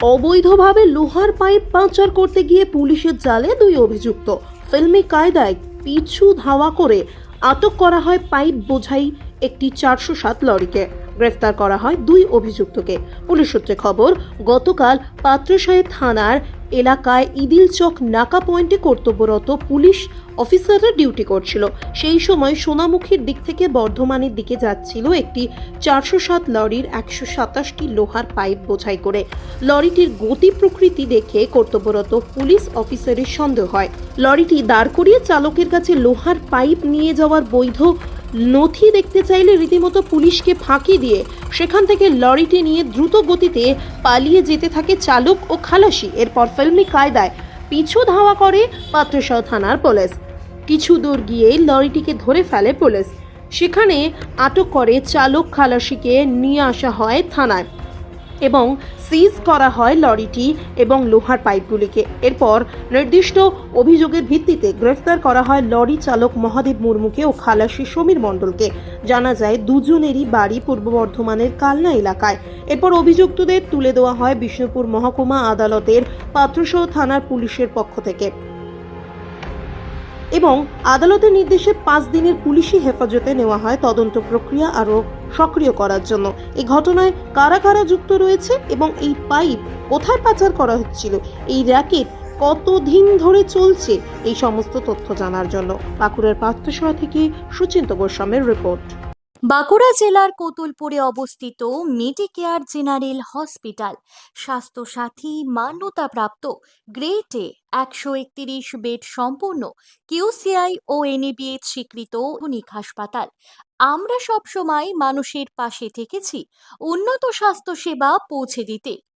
অবৈধভাবে লোহার পাইপ পাচার করতে গিয়ে পুলিশের জালে দুই অভিযুক্ত। ফিল্মি কায়দায় পিছু ধাওয়া করে আটক করা হয় পাইপ বোঝাই একটি চারশো সাত লরিকে গ্রেফতার করা হয় দুই অভিযুক্তকে। পুলিশ সূত্রে খবর, গতকাল পাত্রসাহেব থানার এলাকায় ইদিল চক নাকা পয়েন্টে কর্তব্যরত পুলিশ অফিসাররা ডিউটি করছিল। সেই সময় সোনামুখীর দিক থেকে বর্ধমানের দিকে যাচ্ছিল একটি চারশো সাত লরির একশো সাতাশটি লোহার পাইপ বোঝাই করে। লরিটির গতি প্রকৃতি দেখে কর্তব্যরত পুলিশ অফিসারের সন্দেহ হয়। লরিটি দাঁড় করিয়ে চালকের কাছে লোহার পাইপ নিয়ে যাওয়ার বৈধ নথি দেখতে চাইলে রীতিমতো পুলিশকে ফাঁকি দিয়ে সেখান থেকে লরিটি নিয়ে দ্রুত গতিতে পালিয়ে যেতে থাকে চালক ও খালাসি। এরপর ফিল্মি কায়দায় পিছু ধাওয়া করে পাত্রসাহ থানার পুলিশ। কিছু দূর গিয়ে লরিটিকে ধরে ফেলে পুলিশ। সেখানে আটক করে চালক খালাসিকে নিয়ে আসা হয় থানায়। এবং সিজ করা হয় লরিটি এবং লোহার পাইপগুলিকে। এরপর নির্দিষ্ট অভিযোগের ভিত্তিতে গ্রেফতার করা হয় লরি চালক মহাদেব মুর্মুকে ও খালাসি সমীর মণ্ডলকে। জানা যায়, দুজনেরই বাড়ি পূর্ব বর্ধমানের কালনা এলাকায়। এরপর অভিযুক্তদের তুলে দেওয়া হয় বিষ্ণুপুর মহকুমা আদালতের পাত্রসহ থানার পুলিশের পক্ষ থেকে। এবং আদালতের নির্দেশে পাঁচ দিনের পুলিশি হেফাজতে নেওয়া হয় তদন্ত প্রক্রিয়া আরও সক্রিয় করার জন্য। এই ঘটনায় কারা কারা যুক্ত রয়েছে এবং এই পাইপ কোথায় পাচার করা হচ্ছিল, এই র্যাকেট কতদিন ধরে চলছে, এই সমস্ত তথ্য জানার জন্য। বাঁকুড়ার পার্থসভা থেকে সুচিন্ত গোস্বামের রিপোর্ট। বাঁকুড়া জেলার কোতুলপুরে অবস্থিত মেডিকেয়ার জেনারেল হসপিটাল। স্বাস্থ্যসাথী মান্যতাপ্রাপ্ত গ্রেট এ একশো একত্রিশ বেড সম্পূর্ণ কিউসিআই ও এনএবিএইচ স্বীকৃত ধনিক হাসপাতাল। আমরা সবসময় মানুষের পাশে থেকেছি উন্নত স্বাস্থ্যসেবা পৌঁছে দিতে।